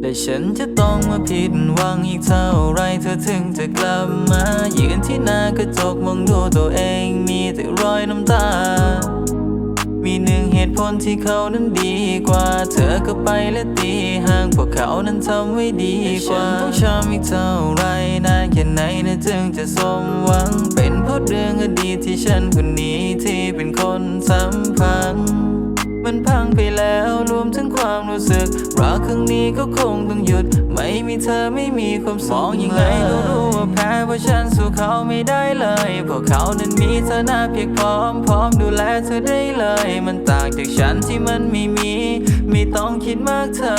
และฉันจะต้องมาผิดหวังอีกเท่าไรเธอถึงจะกลับมา ยืนที่หน้ากระจกมองดูตัวเองมีแต่รอยน้ำตา มีหนึ่งเหตุผลที่เขานั้นดีกว่า เธอก็ไปและตีห่างพวกเขานั้นทำไว้ดีกว่าฉันต้องช้ำอีกเท่าไรนานแค่ไหนนะจึงจะสมหวัง เป็นเพราะเรื่องอดีตที่ฉันคนนี้ที่เป็นคนสำคัญ มันพังไปแล้วรวมถึงความรู้สึกรักครั้งนี้ก็คงต้องหยุด ไม่มีเธอไม่มีความสุขมองยังไงก็รู้ว่าแพ้เพราะฉันสู้เขาไม่ได้เลยเพราะเขานั้นมีเธอหน้าเพียงพร้อมพร้อมดูแลเธอได้เลย มันต่างจากฉันที่มันไม่มี ไม่ต้องคิดมากเธอ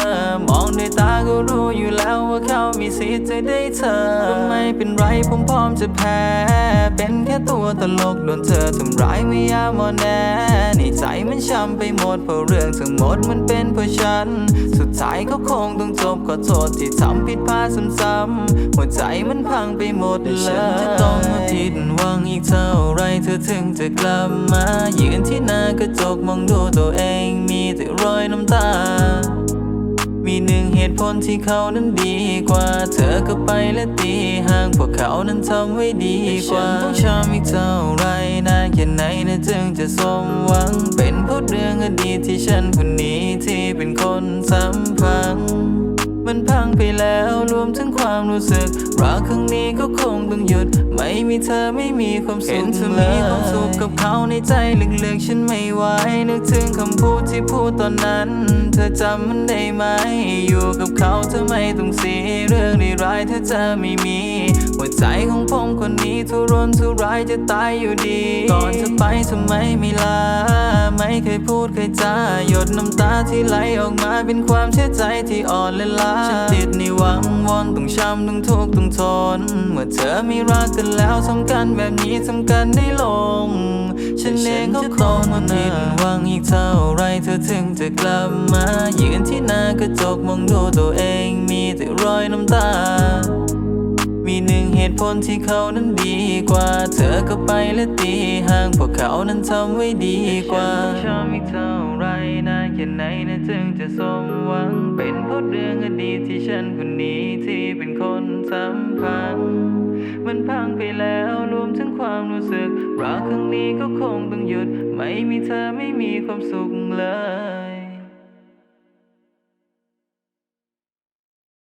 มองด้วยตาก็รู้อยู่แล้ว เขามีสิทธิ์จะได้เธอก็ไม่เป็นไรผมพร้อมจะแพ้ เป็นแค่ตัวตลกโดนเธอทำร้ายไม่ยามอนแน่ในใจมันช้ำไปหมดเพราะเรื่องทั้งหมดมันเป็นเพราะฉัน สุดท้ายก็คงต้องจบขอโทษที่ทำผิดพลาดซ้ำๆหัวใจมันพังไปหมดเลยฉันจะต้องมาผิดหวังอีกเท่าไรเธอถึงจะกลับมายืนที่หน้ากระจกมองดูตัวเองมีแต่รอยน้ำตา หนึ่งเหตุผลที่เขานั้นดีกว่า เธอก็ไปและตีห่างพวกเขานั้นทำไว้ดีกว่าฉันต้องช้ำอีกเท่าไรนานแค่ไหนนะจึงจะสมหวัง เป็นเพราะเรื่องอดีตที่ฉันคนนี้ที่เป็นคนสำคัญมันพังไปแล้วรวมถึงความรู้สึกรักครั้งนี้ก็คงต้องหยุด ไม่มีเธอไม่มีความสุขเห็น เธอมีความสุขกับเขาในใจลึกๆฉันไม่ไหวนึกถึงคำพูดที่พูดตอนนั้น เธอจำมันได้ไหม อยู่กับเขาเธอไม่ต้องเสียเรื่องร้ายเธอจะไม่มีหัวใจของผมคนนี้ทุรนทุรายจะตายอยู่ดี ก่อนจะไปทำไมไม่ลา ไม่เคยพูดเคยจาหยดน้ำตาที่ไหลออกมาเป็นความเชื่อใจที่อ่อนละลาฉั นติดในหวังวอนต้องช้ำต้องทุกข์ต้องทน เมื่อเธอมีรักกันแล้วทำกันแบบนี้ทำกันได้ลง ฉันเองก็คงมาผิดหวังอีกเท่าไรเธอถึงจะกลับมา ยืนที่หน้ากระจกมองดูตัวเองมีแต่รอยน้ำตา มีหนึ่งเหตุผลที่เขานั้นดีกว่า เธอก็ไปและตีห่างพวกเขานั้นทำไว้ดีกว่าชอบอีกเท่าไรนานแค่ไหนนะจึงจะสมหวังเป็ ดเพราะเรื่องอดีตที่ฉันคนนี้ที่เป็นคนสำคัญมันพังไปแล้วรวมถึงความรู้สึกรักครั้งนี้ก็คงต้องหยุด ไม่มีเธอไม่มีความสุขเลย